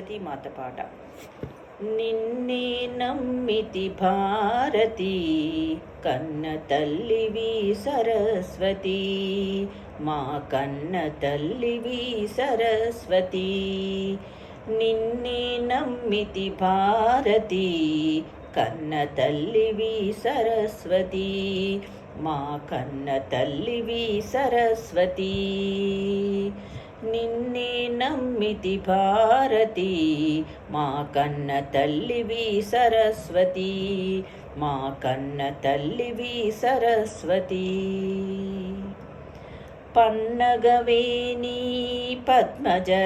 సరస్వతి మాత పాట. నిన్నే నమ్మితి భారతి కన్న తల్లివి సరస్వతి మా కన్న తల్లివి సరస్వతి. నిన్నే నమ్మితి భారతి కన్న తల్లివి సరస్వతి మా కన్న తల్లివి సరస్వతి. నిన్నే నమ్మితి భారతి మా కన్న తల్లివి సరస్వతి మా కన్న తల్లివి సరస్వతి. పన్నగవేణి పద్మజరాణి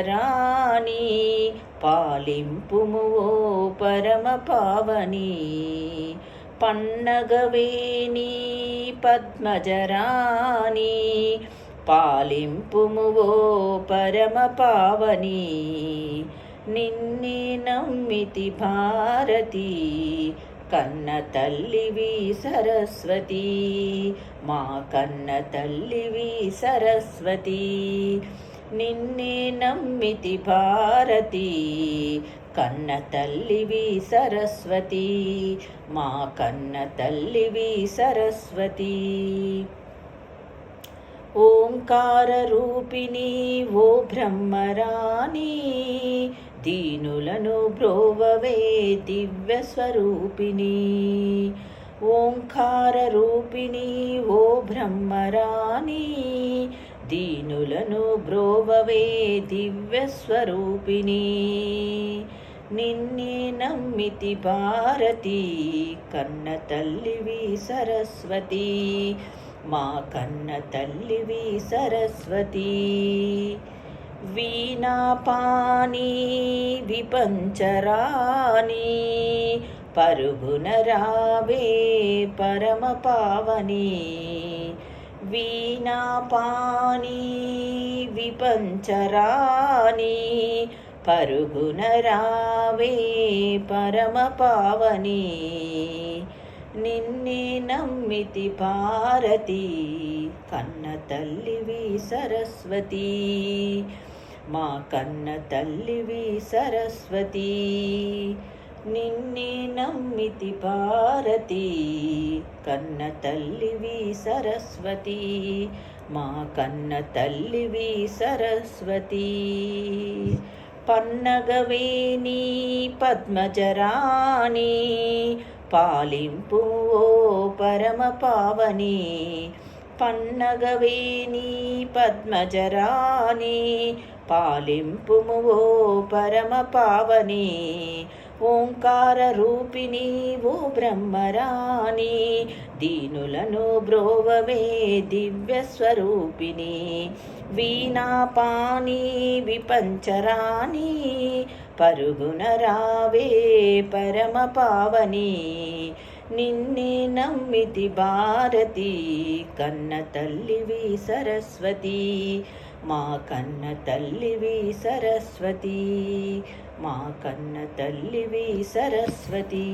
పాలింపుము ఓ పరమ పావని. పన్నగవేణి పద్మజరాణి పాలింపుమువో పరమ పావని. నిన్నే నమ్మితి భారతి కన్న తల్లివి సరస్వతి. మా కన్న తల్లివి సరస్వతి నిన్నే నమ్మితి భారతి కన్న తల్లివి సరస్వతి. మా కన్న తల్లివి సరస్వతి. ఓంకారరూపిణి ఓ బ్రహ్మరాణి దీనులను బ్రోవవే దివ్యస్వరూపిణి. స్వరూపిణి ఓ బ్రహ్మరాణి దీనులను బ్రోవవే దివ్యస్వరూపిణి. నిన్నే నమ్మితి భారతి కన్న తల్లివి సరస్వతి. మా కన్న తల్లివి సరస్వతి. వీణాపాని విపంచరాణి పరుగున రావే పరమ పావని. వీణాపాని విపంచరాణి పరుగున రావే పరమ పావని. నిన్నే నమ్మితి భారతి కన్న తల్లివి సరస్వతి. మా కన్న తల్లివి సరస్వతి నిన్నే నమ్మితి భారతి కన్న తల్లివి సరస్వతి. మా కన్న తల్లివి సరస్వతి. పన్నగవేణి పద్మజరాణి పాలింపు ఓ పరమ పావని పన్నగవేణి పద్మజరాణి పాలింపుము ఓ పరమ పావని ఓంకార రూపిణి ఓ బ్రహ్మరాణి దీనులను బ్రోవవే దివ్య స్వరూపిణి. వీణాపాని విపంచరాణి పరుగున రావే పరమ పావని. నిన్నే నమ్మితి భారతి కన్న తల్లివి సరస్వతి. మా కన్న తల్లివి సరస్వతి మా కన్న తల్లివి సరస్వతి.